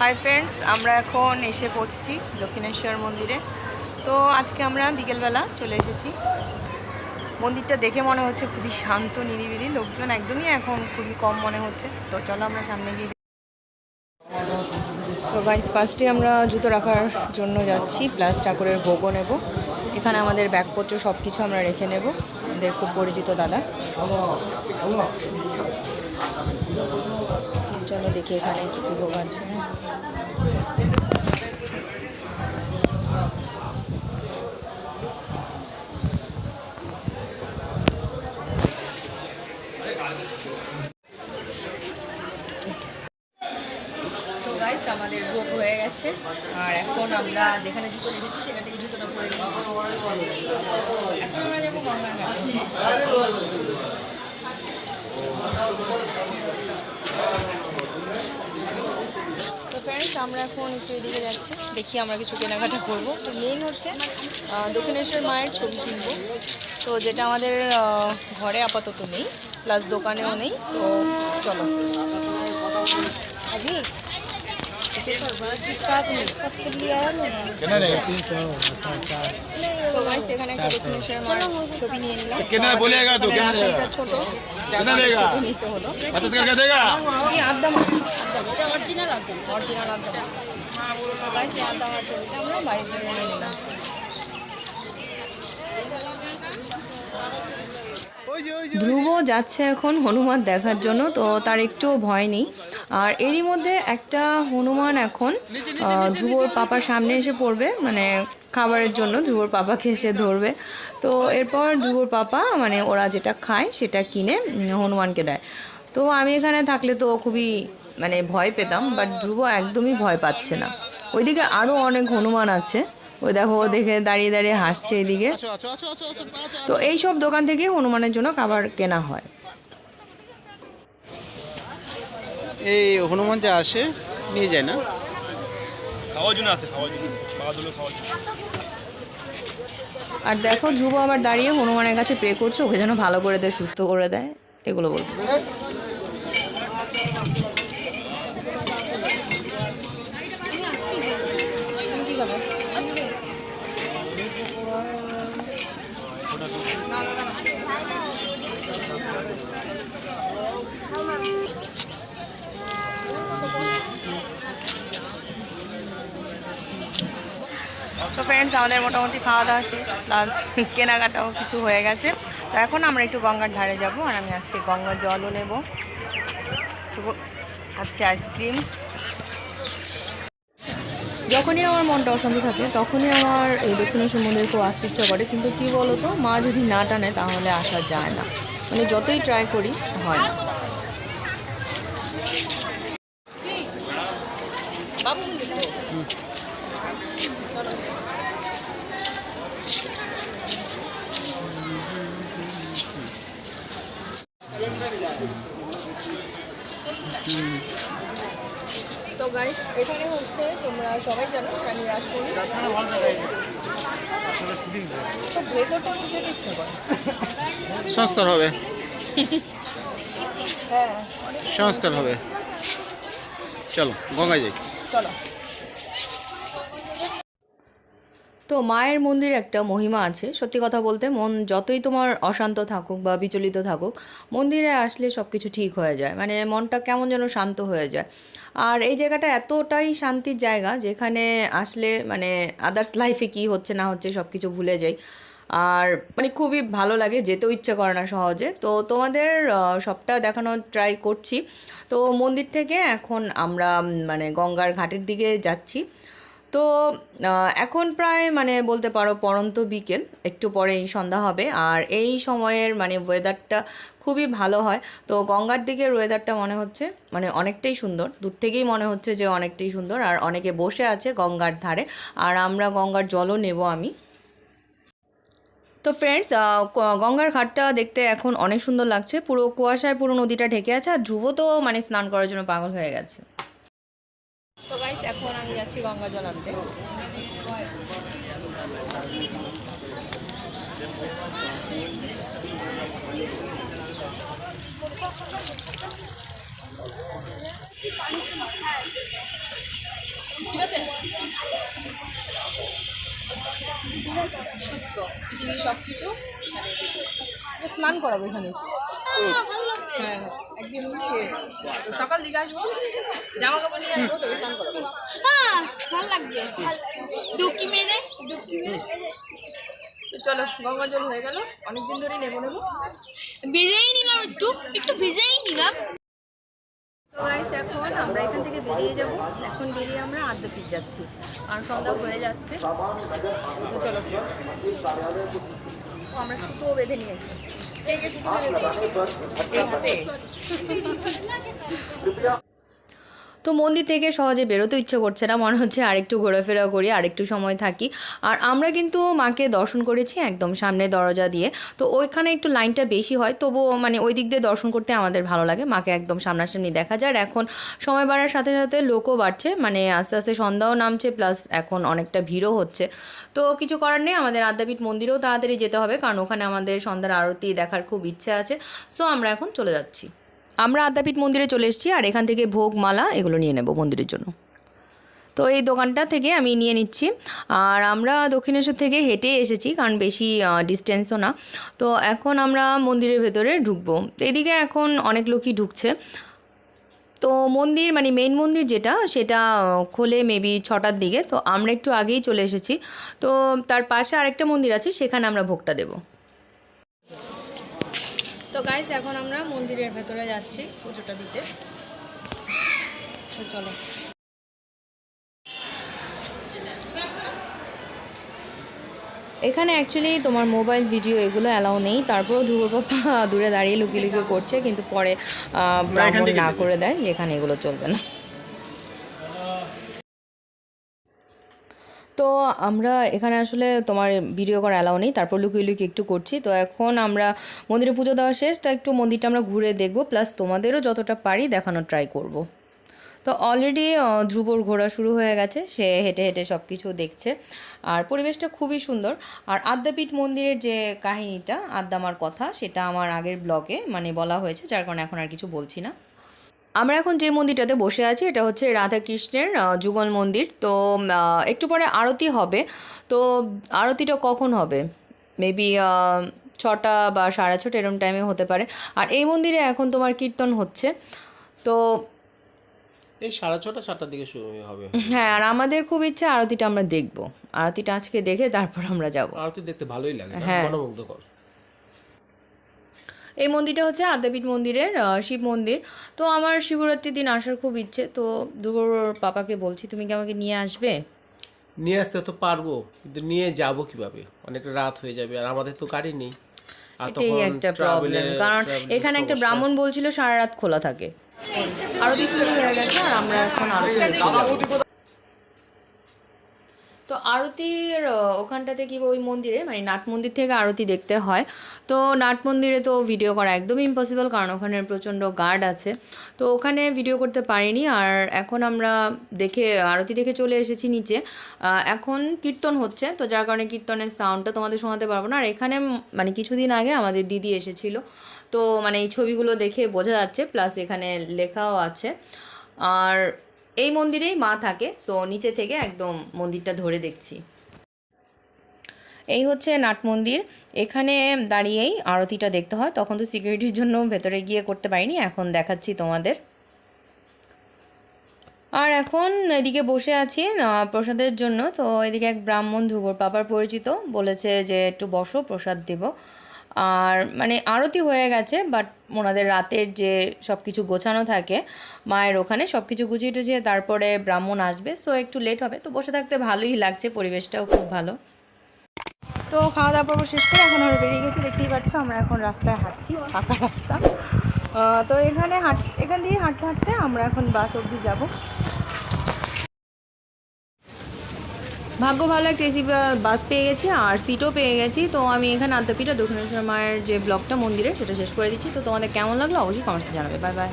Hi friends আমরা এখন এসে পৌঁছেছি দক্ষিণেশ্বর মন্দিরে। তো আজকে আমরা বিকেলবেলা চলে এসেছি। মন্দিরটা দেখে মনে হচ্ছে খুবই শান্ত, নিরিবিলি। লোকজন একদমই এখন খুবই কম মনে হচ্ছে। তো চলো আমরা সামনে গিয়ে তো গাইজ ফার্স্টে আমরা জুতো রাখার জন্য যাচ্ছি প্লাস ঠাকুরের ভোগও নেব। এখানে আমাদের ব্যাগপত্র সব কিছু আমরা রেখে নেব। আমাদের খুব পরিচিত দাদা। চলো দেখি এখানে কী কী ভোগ আছে। আমাদের ভোগ হয়ে গেছে। আর এখন আমরা যেখানে জুতো রেখেছি সেখান থেকে জুতোটা পরে নিয়েছি। এখন আমরা যাব গঙ্গার ঘাটে। ফ্রেন্ডস আমরা এখন একটু এদিকে যাচ্ছি। দেখি আমরা কিছু কেনাকাটা করব। তো মেন হচ্ছে দক্ষিণেশ্বর মায়ের ছবি কিনবো। তো যেটা আমাদের ঘরে আপাতত নেই প্লাস দোকানেও নেই। তো চলো। कितना बोलेगा तू? कितना আমাদের देगा? রাস্তাটা ছোট যার कितना কারণে देगा? ছবি নিতে হলো पचास करके देगा এই আদ্দাম অরিজিনাল আদ্দাম অরিজিনাল আদ্দাম তো গাইস এই আদ্দাম আর ছবিটা আমরা বাড়ির জন্য নিয়ে নিলাম ধ্রুব যাচ্ছে এখন হনুমান দেখার জন্য তো তার একটুও ভয় নেই আর এরই মধ্যে একটা হনুমান এখন ধ্রুবর পাপার সামনে এসে পড়বে মানে খাবারের জন্য ধ্রুবর পাপাকে এসে ধরবে। তো এরপর ধ্রুবর পাপা মানে ওরা যেটা খায় সেটা কিনে হনুমানকে দেয়। তো আমি এখানে থাকলে তো খুবই মানে ভয় পেতাম বাট ধ্রুব একদমই ভয় পাচ্ছে না। ওইদিকে আরও অনেক হনুমান আছে। ওই দেখো ও দেখে দাঁড়িয়ে দাঁড়িয়ে হাসছে এদিকে। তো এই সব দোকান থেকে হনুমানের জন্য খাবার কেনা হয়। এই হনুমান যা আসে নিয়ে যায় না। খাওয়ার জন্য আছে খাওয়ার জন্য। খাওয়ার জন্য। আর দেখো ধ্রুব আবার দাঁড়িয়ে হনুমানের কাছে প্রে করছে ওকে যেন ভালো করে দেয় সুস্থ করে দেয় এগুলো বলছে। কি তো ফ্রেন্ডস আমাদের মোটামুটি খাওয়া দাওয়া শেষ প্লাস কেনাকাটাও কিছু হয়ে গেছে। তো এখন আমরা একটু গঙ্গার ধারে যাব, আর আমি আজকে গঙ্গার জলও নেব। খাচ্ছে আইসক্রিম যখনই আমার মনটা অশান্ত থাকে, তখনই আমার এই দক্ষিণেশ্বর মন্দির খুব আসতে ইচ্ছা করে, কিন্তু কি বলতো, মা যদি না টানে, তাহলে আসা যায় না। মানে যতই ট্রাই করি, হয় না বাবু কিন্তু তো গাইস এখানে হচ্ছে তোমরা সবাই জানো আমি রাজপুরি। তো ভেতরটা যেতে ইচ্ছে করে সংস্কার হবে। হ্যাঁ। সংস্কার হবে। চলো গঙ্গায় যাই। চলো। তো মায়ের মন্দির একটা মহিমা আছে। সত্যি কথা বলতে মন যতই তোমার অশান্ত থাকুক বা বিচলিত থাকুক, মন্দিরে আসলে সব কিছু ঠিক হয়ে যায়। মানে মনটা কেমন যেন শান্ত হয়ে যায়। আর এই জায়গাটা এতটাই শান্তির জায়গা যেখানে আসলে মানে আদার্স লাইফে কি হচ্ছে না হচ্ছে সব কিছু ভুলে যাই। আর মানে খুবই ভালো লাগে, যেতেও ইচ্ছে করে না সহজে। তো তোমাদের সবটা দেখানোর ট্রাই করছি। তো মন্দির থেকে এখন আমরা মানে গঙ্গার ঘাটের দিকে যাচ্ছি। তো এখন প্রায় মানে বলতে পারো পরন্ত বিকেল, একটু পরেই সন্ধ্যা হবে। আর এই সময়ের মানে ওয়েদারটা খুবই ভালো হয়। তো গঙ্গার দিকের ওয়েদারটা মনে হচ্ছে মানে অনেকটাই সুন্দর। দূর থেকেই মনে হচ্ছে যে অনেকটাই সুন্দর। আর অনেকে বসে আছে গঙ্গার ধারে। আর আমরা গঙ্গার জলও নেব আমি। তো ফ্রেন্ডস গঙ্গার ঘাটটা দেখতে এখন অনেক সুন্দর লাগছে। পুরো কুয়াশায় পুরো নদীটা ঢেকে আছে। আর ধ্রুব তো মানে স্নান করার জন্য পাগল হয়ে গেছে। তো গাইস এখন আমি যাচ্ছি গঙ্গা জল আনতে। ঠিক আছে? সত্য পৃথিবীর সব কিছু স্নান করাবো এখানে হ্যাঁ হ্যাঁ। একদিন তো সকাল দিকে আসব জামা কাপড় নিয়ে আসব তোকে স্নান করাবো। হ্যাঁ ভালো লাগবে। ডুকি মেরে ডুকি মেরে। তো চলো গঙ্গা জল হয়ে গেল অনেকদিন ধরে নেব নেব। ভিজেই নিলাম একটু একটু ভিজেই নিলাম। তো গাইস এখন আমরা এখান থেকে বেরিয়ে যাব। এখন বেরিয়ে আমরা আদ্যাপীঠ যাচ্ছি। আর সন্ধ্যা হয়ে যাচ্ছে। তো চলো আমরা সুতোও বেঁধে নিয়েছি। কে কে সুতো বেঁধেছে এই হাতে তো মন্দির থেকে সহজে বেরোতে ইচ্ছে করছে না। মনে হচ্ছে আরেকটু ঘোরাফেরা করি, আরেকটু সময় থাকি। আর আমরা কিন্তু মাকে দর্শন করেছি একদম সামনে দরজা দিয়ে। তো ওইখানে একটু লাইনটা বেশি হয়, তবুও মানে ওই দিক দিয়ে দর্শন করতে আমাদের ভালো লাগে। মাকে একদম সামনাসামনি দেখা যায়। আর এখন সময় বাড়ার সাথে সাথে লোকও বাড়ছে মানে আস্তে আস্তে সন্ধ্যাও নামছে, প্লাস এখন অনেকটা ভিড়ও হচ্ছে। তো কিছু করার নেই, আমাদের আদ্যাপীঠ মন্দিরেও তাড়াতাড়ি যেতে হবে, কারণ ওখানে আমাদের সন্ধ্যার আরতি দেখার খুব ইচ্ছে আছে। সো আমরা এখন চলে যাচ্ছি। আমরা আদ্যাপীঠ মন্দিরে চলে এসেছি আর এখান থেকে ভোগ, মালা এগুলো নিয়ে নেব মন্দিরের জন্য। তো এই দোকানটা থেকে আমি নিয়ে নিচ্ছি। আর আমরা দক্ষিণেশ্বর থেকে হেঁটে এসেছি, কারণ বেশি ডিস্টেন্সও না। তো এখন আমরা মন্দিরের ভেতরে ঢুকবো। এদিকে এখন অনেক লোকই ঢুকছে। তো মন্দির মানে মেইন মন্দির যেটা, সেটা খোলে মেবি ছটার দিকে। তো আমরা একটু আগেই চলে এসেছি। তো তার পাশে আরেকটা মন্দির আছে, সেখানে আমরা ভোগটা দেব। তো গাইস এখন আমরা মন্দিরের ভেতরে যাচ্ছি পুজোটা দিতে। তো চলো। এখানে অ্যাকচুয়ালি তোমার মোবাইল ভিডিও এগুলো অ্যালাউ নেই। তারপরেও ধ্রুব বাবা দূরে দাঁড়িয়ে লুকিয়ে লুকিয়ে করছে কিন্তু পরে আহ, না করে দেয় যেখানে এগুলো চলবে না। তো আমরা এখানে আসলে তোমার ভিডিও করা অ্যালাউ নেই, তারপর লুকিয়ে লুকিয়ে একটু করছি। তো এখন আমরা মন্দিরে পুজো দেওয়া শেষ, তো একটু মন্দিরটা আমরা ঘুরে দেখব প্লাস তোমাদেরও যতটা পারি দেখানোর ট্রাই করব। তো অলরেডি ধ্রুবর ঘোরা শুরু হয়ে গেছে, সে হেঁটে হেঁটে সব কিছু দেখছে। আর পরিবেশটা খুবই সুন্দর। আর আদ্যাপীঠ মন্দিরের যে কাহিনীটা আদ্যামার কথা, সেটা আমার আগের ব্লগে মানে বলা হয়েছে, যার কারণে এখন আর কিছু বলছি না। আমরা এখন যে মন্দিরটাতে বসে আছি এটা হচ্ছে রাধাকৃষ্ণের যুগল মন্দির। তো একটু পরে আরতি হবে। তো আরতিটা কখন হবে? মেবি ছটা বা সাড়ে ছটা এরম টাইমে হতে পারে। আর এই মন্দিরে এখন তোমার কীর্তন হচ্ছে। তো এই সাড়ে ছটা সাতটার দিকে শুরু হবে। হ্যাঁ আর আমাদের খুব ইচ্ছা আরতিটা আমরা দেখব। আরতিটা আজকে দেখে তারপর আমরা যাব। আরতি দেখতে ভালোই লাগে? হ্যাঁ। মনোমুগ্ধকর। এই মন্দিরটা হচ্ছে আদ্যাপীঠ মন্দিরের শিব মন্দির। তো আমার শিবরাত্রির দিন আসার খুব ইচ্ছে। তো দুপুর পাপাকে বলছি তুমি কি আমাকে নিয়ে আসবে? নিয়ে আসতে তো পারব কিন্তু নিয়ে যাব কীভাবে? অনেকটা রাত হয়ে যাবে আর আমাদের তো গাড়ি নেই। এটাই একটা প্রবলেম কারণ এখানে একটা ব্রাহ্মণ বলছিল সারা রাত খোলা থাকে। আরতি শুরু হয়ে গেছে আর আমরা এখন আরতি। তো আরতির ওখানটাতে কি ওই মন্দিরে মানে নাট মন্দির থেকে আরতি দেখতে হয়। তো নাট মন্দিরে তো ভিডিও করা একদমই ইম্পসিবল কারণ ওখানে প্রচণ্ড গার্ড আছে। তো ওখানে ভিডিও করতে পারিনি, আর এখন আমরা দেখে, আরতি দেখে চলে এসেছি নিচে। এখন কীর্তন হচ্ছে, তো যার কারণে কীর্তনের সাউন্ডটা তোমাদের শোনাতে পারব না। আর এখানে মানে কিছুদিন আগে আমাদের দিদি এসেছিল। তো মানে এই ছবিগুলো দেখে বোঝা যাচ্ছে প্লাস এখানে লেখাও আছে। আর এই মন্দিরেই মা থাকে সো নিচে থেকে একদম মন্দিরটা ধরে দেখছি। এই হচ্ছে নাট মন্দির। এখানে দাঁড়িয়েই আরতিটা দেখতে হয়। তখন তো সিকিউরিটির জন্য ভেতরে গিয়ে করতে পারিনি, এখন দেখাচ্ছি তোমাদের। আর এখন এদিকে বসে আছি প্রসাদের জন্য। তো এদিকে এক ব্রাহ্মণ ধ্রুবর পাপার পরিচিত, বলেছে যে একটু বসো, প্রসাদ দেব। আর মানে আরতি হয়ে গেছে বাট ওনাদের রাতের যে সব কিছু গোছানো থাকে, মায়ের ওখানে সব কিছু গুছিয়ে টুছিয়ে তারপরে ব্রাহ্মণ আসবে সো একটু লেট হবে। তো বসে থাকতে ভালোই লাগছে, পরিবেশটাও খুব ভালো। তো খাওয়া দাওয়া পর্ব শেষ করে এখন আমরা বেরিয়ে গেছি, দেখতেই পাচ্ছ আমরা এখন রাস্তায় হাঁটছি, ফাঁকা রাস্তা। তো এখানে হাঁট, এখান দিয়ে হাঁটতে হাঁটতে আমরা এখন বাস অবধি যাব। ভাগ্য ভালো একটা এসি বাস পেয়ে গেছি, আর সিটও পেয়ে গেছি। তো আমি এখানে আদ্যাপীঠা দক্ষিণেশ্বর মায়ের যে ব্লগটা মন্দিরের, সেটা শেষ করে দিচ্ছি। তো তোমাদের কেমন লাগল? অবশ্যই কমেন্টসে জানাবে। Bye bye